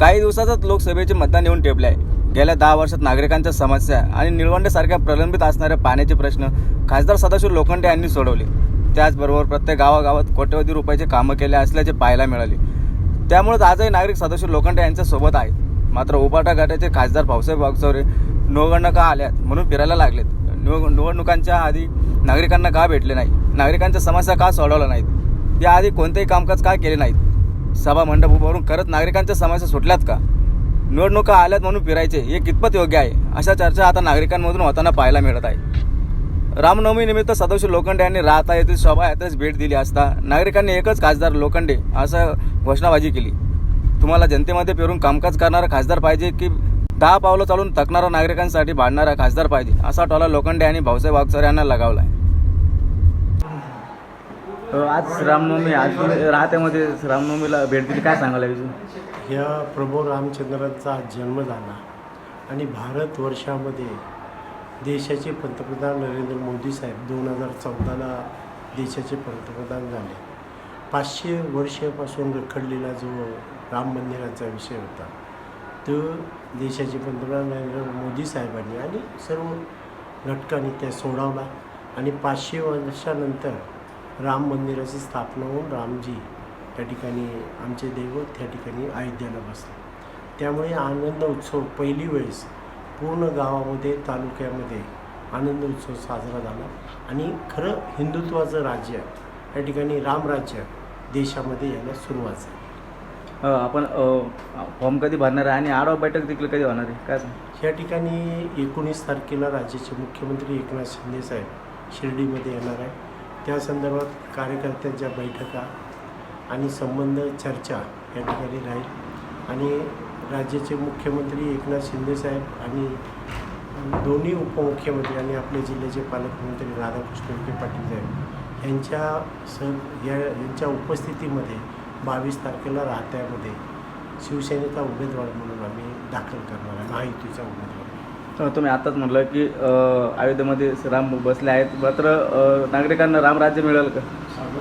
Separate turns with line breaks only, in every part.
काही दिवसातच लोकसभेचे मतदान येऊन टेपले आहे. गेल्या दहा वर्षात नागरिकांच्या समस्या आणि निळवंडेसारख्या प्रलंबित असणारे पाण्याचे प्रश्न खासदार सदाशिव लोखंडे यांनी सोडवले. त्याचबरोबर प्रत्येक गावागावात कोट्यवधी रुपयाचे कामं केले असल्याचे पाहायला मिळाले. त्यामुळेच आजही नागरिक सदाशिव लोखंडे यांच्या सोबत आहेत. मात्र उपाटा गटाचे खासदार भाऊसाहेब वागचौरे निवडणुका आल्यात म्हणून फिरायला लागलेत. निव निवडणुकांच्या आधी नागरिकांना का भेटले नाही नागरिकांच्या समस्या का सोडवल्या नाहीत? याआधी कोणतेही कामकाज का केले नाहीत? सभा मंडप उभारून करत नागरिकांच्या समस्या सुटल्यात का? निवडणुका आल्यात म्हणून फिरायचे हे कितपत योग्य आहे? अशा चर्चा आता नागरिकांमधून होताना पाहायला मिळत आहे. रामनवमीनिमित्त निमित्त लोखंडे यांनी राहता येथील शोभा यात्रेस भेट दिली असता नागरिकांनी एकच खासदार लोखंडे असं घोषणाबाजी केली. तुम्हाला जनतेमध्ये पेरून कामकाज करणारा खासदार पाहिजे की दहा पावलं चालून थकणारा नागरिकांसाठी भांडणारा खासदार पाहिजे असा टोला लोखंडे आणि भाऊसाहेब वागचौरे यांना लगावला आहे आज रामनवमी आज राहत्यामध्ये रामनवमीला भेट दिली. काय सांगायला
ह्या प्रभू रामचंद्रांचा आज जन्म झाला आणि भारतवर्षामध्ये देशाचे पंतप्रधान नरेंद्र मोदी साहेब दोन हजार चौदाला देशाचे पंतप्रधान झाले. पाचशे वर्षापासून रखडलेला जो राम मंदिराचा विषय होता तो देशाचे पंतप्रधान नरेंद्र मोदी साहेबांनी आणि सर्व घटकांनी त्या सोडवला आणि पाचशे वर्षानंतर राम मंदिराची स्थापना होऊन रामजी त्या ठिकाणी आमचे दैवत त्या ठिकाणी अयोध्याला बसले. त्यामुळे आनंद उत्सव पहिली वेळेस पूर्ण गावामध्ये तालुक्यामध्ये आनंद उत्सव साजरा झाला. आणि खरं हिंदुत्वाचं राज्य या ठिकाणी रामराज्य देशामध्ये यायला सुरुवात झाली.
आपण फॉर्म कधी भरणार आहे आणि आढावा बैठक देखील कधी होणार आहे? काय
या ठिकाणी एकोणीस तारखेला राज्याचे मुख्यमंत्री एकनाथ शिंदे साहेब शिर्डीमध्ये येणार आहे त्या संदर्भात कार्यकर्त्यांच्या बैठका आणि संबंध चर्चा या ठिकाणी राहील. आणि राज्याचे मुख्यमंत्री एकनाथ शिंदेसाहेब आणि दोन्ही उपमुख्यमंत्री आणि आपले जिल्ह्याचे पालकमंत्री राधाकृष्ण विखे पाटील साहेब यांच्या स या यांच्या उपस्थितीमध्ये बावीस तारखेला राहत्यामध्ये शिवसेनेचा उमेदवार म्हणून आम्ही दाखल करणार आहे महायुतीचा उमेदवार.
तुम्ही आताच म्हटलं की अयोध्येमध्ये राम बसले आहेत. मात्र नागरिकांना रामराज्य मिळेल का?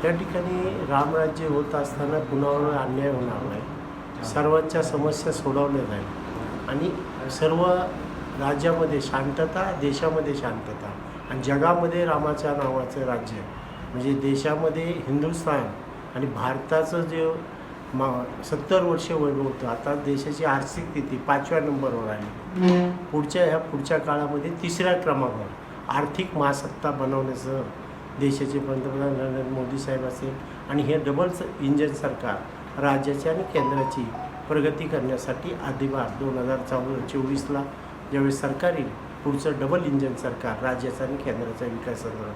त्या ठिकाणी रामराज्य होत असताना कुणावर अन्याय होणार नाही. सर्वांच्या समस्या सोडवल्या जाईल. आणि सर्व राज्यामध्ये शांतता देशामध्ये शांतता आणि जगामध्ये रामाच्या नावाचं राज्य. म्हणजे देशामध्ये हिंदुस्थान आणि भारताचं जे मा सत्तर वर्ष वैभव होतं. आता देशाची आर्थिक स्थिती पाचव्या नंबरवर आली. पुढच्या ह्या पुढच्या काळामध्ये तिसऱ्या क्रमांकावर आर्थिक महासत्ता बनवण्याचं देशाचे पंतप्रधान नरेंद्र मोदी साहेब असेल आणि हे डबल इंजन सरकार राज्याची आणि केंद्राची प्रगती करण्यासाठी अधिभार दोन हजार चौ चोवीसला ज्यावेळेस सरकार येईल पुढचं डबल इंजन सरकार राज्याचा आणि केंद्राच्या विकासावर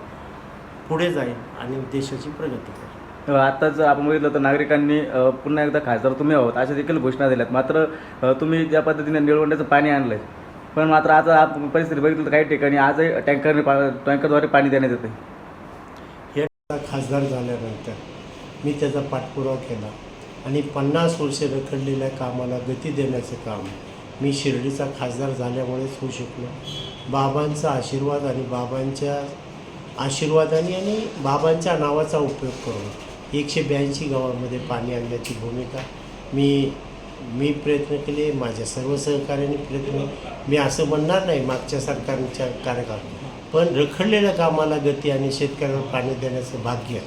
पुढे जाईल आणि देशाची प्रगती करेल.
आत्ताच आताच आपण बघितलं तर नागरिकांनी पुन्हा एकदा खासदार तुम्ही आहोत अशा देखील घोषणा दिल्यात. मात्र तुम्ही ज्या पद्धतीने निळवंड्याचं पाणी आणलंय पण मात्र आता आप- परिस्थिती बघितलं तर काही ठिकाणी आजही टँकरने पा टँकरद्वारे पाणी देण्यात येते
हे खासदार झाल्यानंतर मी त्याचा पाठपुरावा केला आणि पन्नास वर्षे रखडलेल्या कामाला गती देण्याचं काम मी शिर्डीचा खासदार झाल्यामुळेच होऊ शकलो. बाबांचा आशीर्वाद आणि बाबांच्या आशीर्वादाने आणि बाबांच्या नावाचा उपयोग करून एकशे ब्याऐंशी गावामध्ये पाणी आणण्याची भूमिका. मी मी प्रयत्न केले माझ्या सर्व सहकार्याने प्रयत्न मी असं म्हणणार नाही मागच्या सरकारच्या कार्यकाळात पण रखडलेल्या कामाला गती आणि शेतकऱ्यांना पाणी देण्याचं भाग्य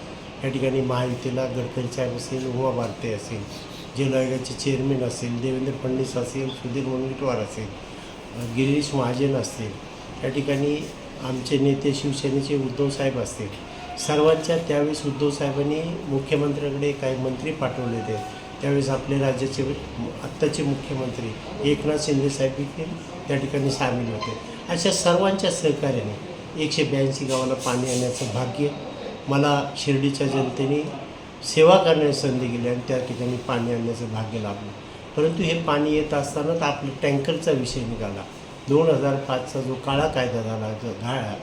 या ठिकाणी महायुतीला गडकरी साहेब असेल उमा भारते असेल जल आयोगाचे चेअरमॅन असेल देवेंद्र फडणवीस असेल सुधीर मुनगंटीवार असेल गिरीश महाजन असतील या ठिकाणी आमचे नेते शिवसेनेचे उद्धव साहेब असतील सर्वांच्या त्यावेळेस उद्धव साहेबांनी काही मंत्री पाठवले होते. त्यावेळेस आपले राज्याचे आत्ताचे मुख्यमंत्री एकनाथ शिंदे साहेब देखील त्या ठिकाणी सामील होते. अशा सर्वांच्या सहकार्याने एकशे ब्याऐंशी गावाला पाणी आणण्याचं भाग्य मला शिर्डीच्या जनतेने सेवा करण्याची संधी केली आणि त्या ठिकाणी पाणी आणण्याचं भाग्य लाभलं. परंतु हे पाणी येत असताना तर आपलं टँकरचा विषय निघाला. दोन हजार पाचचा जो काळा कायदा झाला जो घाळा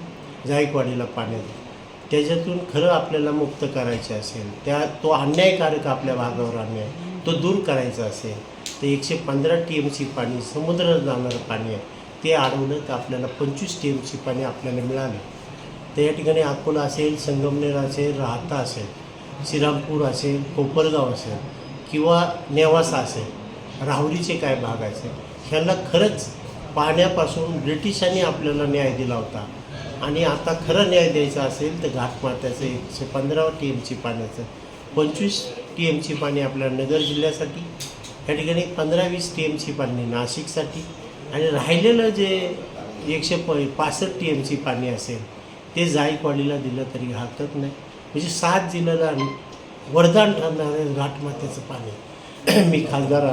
जायकवाडीला पाण्याचा त्याच्यातून खरं आपल्याला मुक्त करायचे असेल त्या तो अन्यायकारक आपल्या भागावर अन्याय तो दूर करायचा असेल तर एकशे पंधरा टी एम सी पाणी समुद्रात जाणारं पाणी आहे ते अडवलं तर आपल्याला पंचवीस टी एम सी पाणी आपल्याला मिळालं. तर या ठिकाणी अकोला असेल संगमनेर असेल राहता असेल श्रीरामपूर असेल कोपरगाव असेल किंवा नेवासा असेल राहुरीचे काय भाग असेल ह्याला खरंच पाण्यापासून ब्रिटिशांनी आपल्याला न्याय दिला होता. आणि आता खरं न्याय द्यायचा असेल तर घाटमात्याचं एकशे पंधरा टी एमची पाण्याचं. पंचवीस टी एमची पाणी आपल्या नगर जिल्ह्यासाठी या ठिकाणी पंधरा वीस टी एमची पाणी नाशिकसाठी. आणि राहिलेलं जे एकशे प पासष्ट टी एमची पाणी असेल ते जायकवाडीला दिलं तरी हरकत नाही. म्हणजे सात जिल्ह्याला वरदान ठरणार आहे घाटमात्याचं पाणी. मी खासदार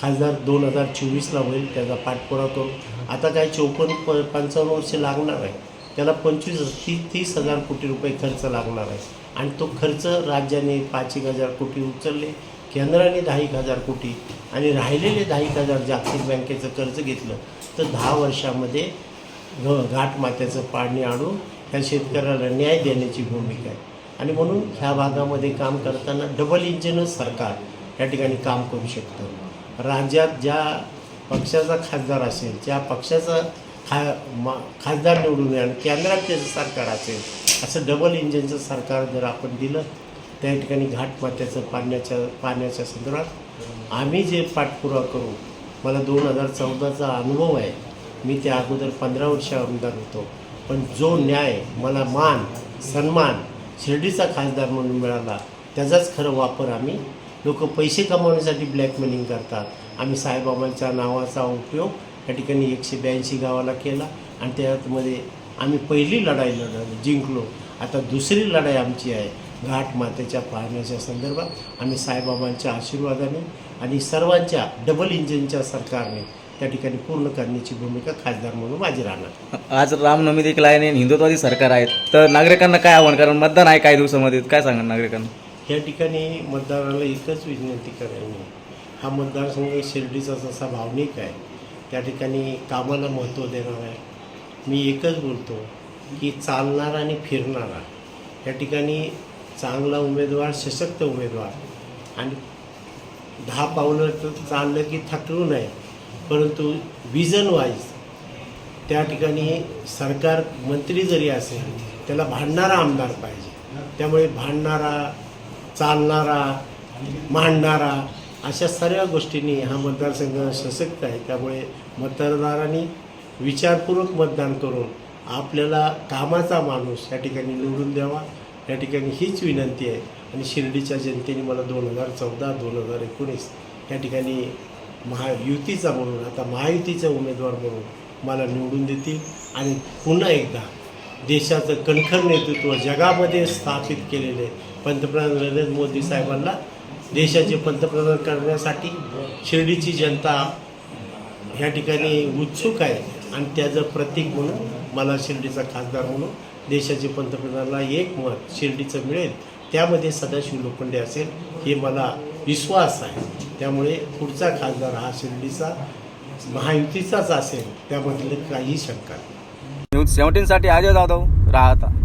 खासदार दोन हजार चोवीसला होईल त्याचा पाठपुरावा तो आता काय चौपन्न प पंचावन्न वर्ष लागणार आहे. त्याला पंचवीस ती तीस हजार कोटी रुपये खर्च लागणार आहे. आणि तो खर्च राज्याने पाच एक हजार कोटी उचलले केंद्राने दहा एक हजार कोटी आणि राहिलेले दहा एक हजार जागतिक बँकेचं कर्ज घेतलं तर दहा वर्षामध्ये घ घाटमात्याचं पाणी आणून ह्या शेतकऱ्याला न्याय देण्याची भूमिका आहे. आणि म्हणून ह्या भागामध्ये काम करताना डबल इंजिनच सरकार या ठिकाणी काम करू शकतं. राज्यात ज्या पक्षाचा खासदार असेल ज्या पक्षाचा खा मा खासदार निवडून येईल आणि केंद्रात त्याचं सरकार असेल असं डबल इंजिनचं सरकार जर आपण दिलं त्या ठिकाणी घाटमात्याचं पाण्याच्या पाण्याच्या संदर्भात आम्ही जे पाठपुरावा करू मला दोन हजार चौदाचा अनुभव आहे. मी त्या अगोदर पंधरा वर्ष आमदार होतो. पण जो न्याय मला मान सन्मान शिर्डीचा खासदार म्हणून मिळाला त्याचाच खरं वापर आम्ही लोक पैसे कमवण्यासाठी ब्लॅकमेलिंग करतात. आम्ही साईबाबांच्या नावाचा उपयोग या ठिकाणी एकशे ब्याऐंशी गावाला केला आणि त्यामध्ये आम्ही पहिली लढाई लढवली जिंकलो. आता दुसरी लढाई आमची आहे घाट मातेच्या पाहण्याच्या संदर्भात. आम्ही साईबाबांच्या आशीर्वादाने आणि सर्वांच्या डबल इंजिनच्या सरकारने त्या ठिकाणी पूर्ण करण्याची भूमिका खासदार म्हणून माझी राहणार.
आज रामनवमी देखील आहे आणि हिंदुत्वादी सरकार आहेत तर नागरिकांना काय आव्हान? कारण मतदान आहे काही दिवसामध्ये. काय सांगा नागरिकांना?
या ठिकाणी मतदाराला एकच विनंती करेन मी हा मतदारसंघ शिर्डीचा जसा भावनिक आहे त्या ठिकाणी कामाला महत्त्व देणार आहे. मी एकच बोलतो की चालणारा आणि फिरणारा या ठिकाणी चांगला उमेदवार सशक्त उमेदवार आणि दहा पावलं तर चाललं की थकलो नाही परंतु विजन वाईज त्या ठिकाणी सरकार मंत्री जरी असेल त्याला भांडणारा आमदार पाहिजे. त्यामुळे भांडणारा चालणारा मांडणारा अशा सर्व गोष्टींनी हा मतदारसंघ सशक्त आहे. त्यामुळे मतदारांनी विचारपूर्वक मतदान करून आपल्याला कामाचा माणूस या ठिकाणी निवडून द्यावा. या ठिकाणी हीच विनंती आहे. आणि शिर्डीच्या जनतेने मला दोन हजार चौदा दोन हजार एकोणीस या ठिकाणी महायुतीचा म्हणून आता महायुतीचा उमेदवार म्हणून मला निवडून देतील. आणि पुन्हा एकदा देशाचं कणखर नेतृत्व जगामध्ये स्थापित केलेले पंतप्रधान नरेंद्र मोदी साहेबांना देशाचे पंतप्रधान करण्यासाठी शिर्डीची जनता ह्या ठिकाणी उत्सुक आहे. आणि त्याचं प्रतीक म्हणून मला शिर्डीचा खासदार म्हणून देशाचे पंतप्रधानाला एक मत शिर्डीचं मिळेल. त्यामध्ये सदाशिव लोखंडे असेल हे मला विश्वास आहे. त्यामुळे पुढचा खासदार हा शिर्डीचा महायुतीचाच असेल त्यामधलं काही शंका नाही.
न्यूज सेवन्टीनसाठी अजय जाधव राहता